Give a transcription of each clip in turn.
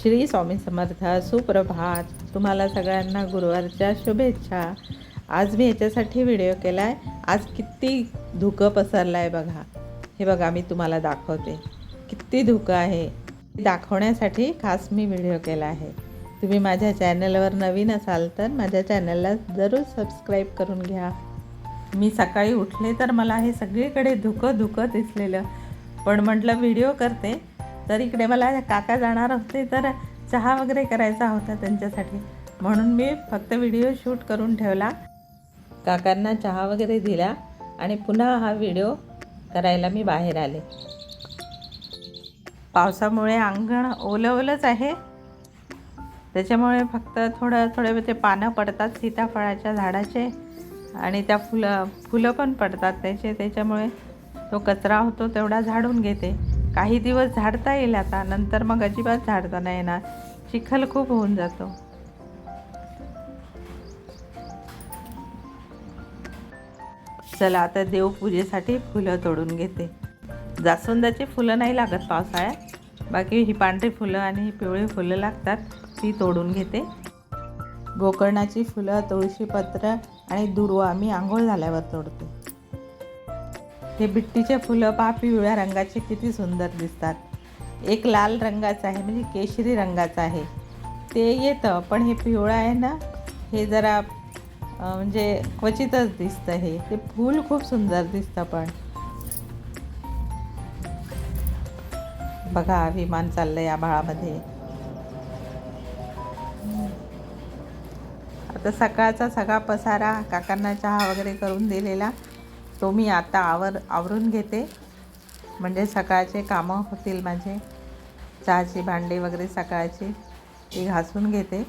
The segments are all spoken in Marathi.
श्री स्वामी समर्थ सुप्रभात. तुम्हाला सगळ्यांना गुरुवारच्या शुभेच्छा. आज मी याच्यासाठी व्हिडिओ केला आहे आज किती धुकं पसरलं आहे बघा. हे बघा मी तुम्हाला दाखवते. किती धुकं आहे. दाखवण्यासाठी खास मी व्हिडिओ केला आहे. तुम्ही माझ्या चॅनलवर नवीन असाल तर माझ्या चॅनलला जरूर सबस्क्राईब करून घ्या. मी सकाळी उठले तर मला हे सगळीकडे धुकं धुकं दिसलेलं. पण म्हटलं व्हिडिओ करते. तर इकडे मला काका जाणार होते तर चहा वगैरे करायचा होता त्यांच्यासाठी. म्हणून मी फक्त व्हिडिओ शूट करून ठेवला. काकांना चहा वगैरे दिला आणि पुन्हा हा व्हिडिओ करायला मी बाहेर आले. पावसामुळे अंगण ओलं ओलंच आहे. त्याच्यामुळे फक्त थोडं थोडे ते पानं पडतात सीताफळाच्या झाडाचे आणि त्या फुलं फुलं पण पडतात त्याचे. त्याच्यामुळे तो कचरा होतो तेवढा झाडून घेते. काही दिवस झाडता येईल आता नंतर मग अजिबात झाडता नाही येणार. चिखल खूप होऊन जातो. चला आता देवपूजेसाठी फुलं तोडून घेते. जास्वंदाची फुलं नाही लागत पावसाळ्यात. बाकी ही पांढरी फुलं आणि ही पिवळी फुलं लागतात ती तोडून घेते. गोकर्णाची फुलं तुळशीपत्र आणि दुर्वा मी आंघोळ झाल्यावर तोडते. हे बिट्टीचे फुलं पहा पिवळ्या रंगाचे किती सुंदर दिसतात. एक लाल रंगाचं आहे म्हणजे केशरी रंगाचं आहे. ते येतं पण हे पिवळं आहे ना हे जरा म्हणजे क्वचितच दिसतं हे. ते फूल खूप सुंदर दिसतं पण. बघा विमान चाललं या भाळामध्ये आता सकाळचा सगळा पसारा काकांना चहा वगैरे करून दिलेला. तो मी आता आवर आवरून घेते. म्हणजे सकाळचे कामं होतील माझे. चहाची भांडी वगैरे सकाळची ती घासून घेते.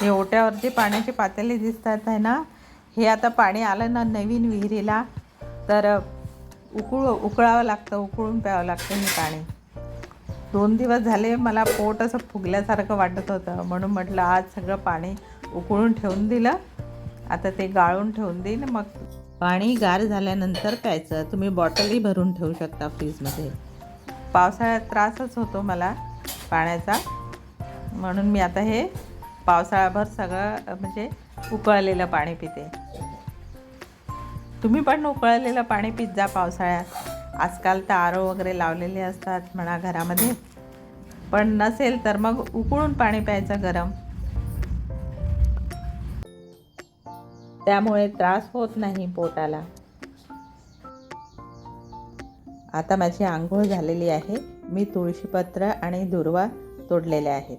हे ओट्यावरती पाण्याची पातेली दिसतात आहे ना? हे आता पाणी आलं ना नवीन विहिरीला तर उकळू उकळावं लागतं उकळून प्यावं लागतं हे पाणी. दोन दिवस झाले मला पोट असं फुगल्यासारखं वाटत होतं. म्हणून म्हटलं आज सगळं पाणी उकळून ठेवून दिलं. आता ते गाळून ठेवून देईन. मग पाणी गार झाल्यानंतर प्यायचं. तुम्ही बॉटलही भरून ठेवू शकता फ्रीजमध्ये. पावसाळ्यात त्रासच होतो मला पाण्याचा. म्हणून मी आता हे पावसाळ्याभर सगळं म्हणजे उकळलेलं पाणी पिते. तुम्ही पण उकळलेलं पाणी पित जा पावसाळ्यात. आजकाल तर आरो वगैरे लावलेले असतात म्हणा घरामध्ये. पण नसेल तर मग उकळून पाणी प्यायचं गरम. त्यामुळे त्रास होत नाही पोटाला. आता माझी आंघोळ झालेली आहे. मी तुळशीपत्र आणि दुर्वा तोडलेल्या आहेत.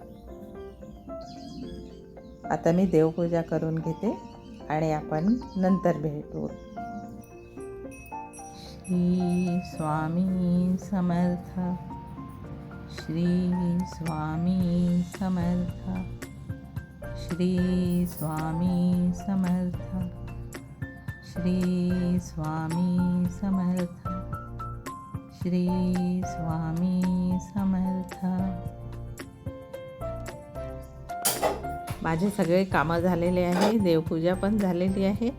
आता मी देवपूजा करून घेते आणि आपण नंतर भेटू. श्री स्वामी समर्थ. श्री स्वामी समर्थ. श्री स्वामी समर्थ श्री स्वामी समर्थ। श्री स्वामी समर्थ। माझे सगळे कामं झालेले आहे देवपूजा पण झालेली आहे.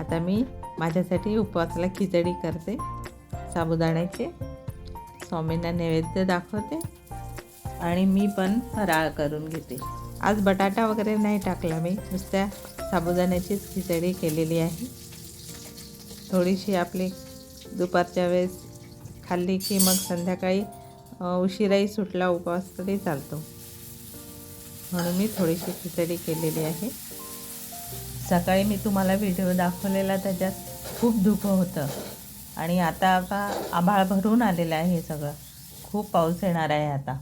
आता मी माझ्यासाठी उपवासाला खिचडी करते साबुदाण्याचे. स्वामींना नैवेद्य दाखवते आणि मी पण फराळ करून घेते. आज बटाटा वगैरे नाही टाकला मी नुसत्या साबुदाण्याचीच खिचडी केलेली आहे. थोडीशी आपली दुपारच्या वेळेस खाल्ली की मग संध्याकाळी उशिराही सुटला उपवास तरी चालतो. म्हणून मी थोडीशी खिचडी केलेली आहे. सकाळी मी तुम्हाला व्हिडिओ दाखवलेला त्याच्यात खूप धुकं होतं. आणि आता आता आभाळ भरून आलेलं आहे सगळं. खूप पाऊस येणार आहे आता.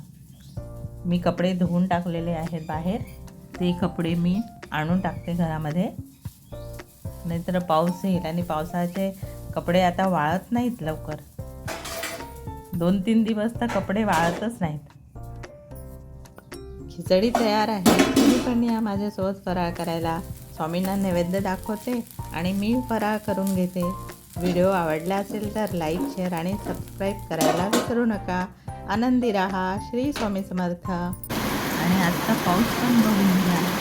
मी कपडे धुवून टाकलेले आहेत बाहेर. ते कपडे मी आणून टाकते घरामध्ये. नाहीतर पाऊस येईल आणि पावसाचे कपडे आता वाळत नाहीत लवकर. दोन तीन दिवस तर कपडे वाळतच नाहीत. खिचडी तयार आहे. तुम्ही पण या माझ्यासोबत फराळ करायला. स्वामींना नैवेद्य दाखवते आणि मी फराळ करून घेते. व्हिडिओ आवडला असेल तर लाईक शेअर आणि सबस्क्राईब करायला विसरू नका. आनंदी राहा. श्री स्वामी समर्थ. आणि आजचा पाऊस पण बघून घ्या.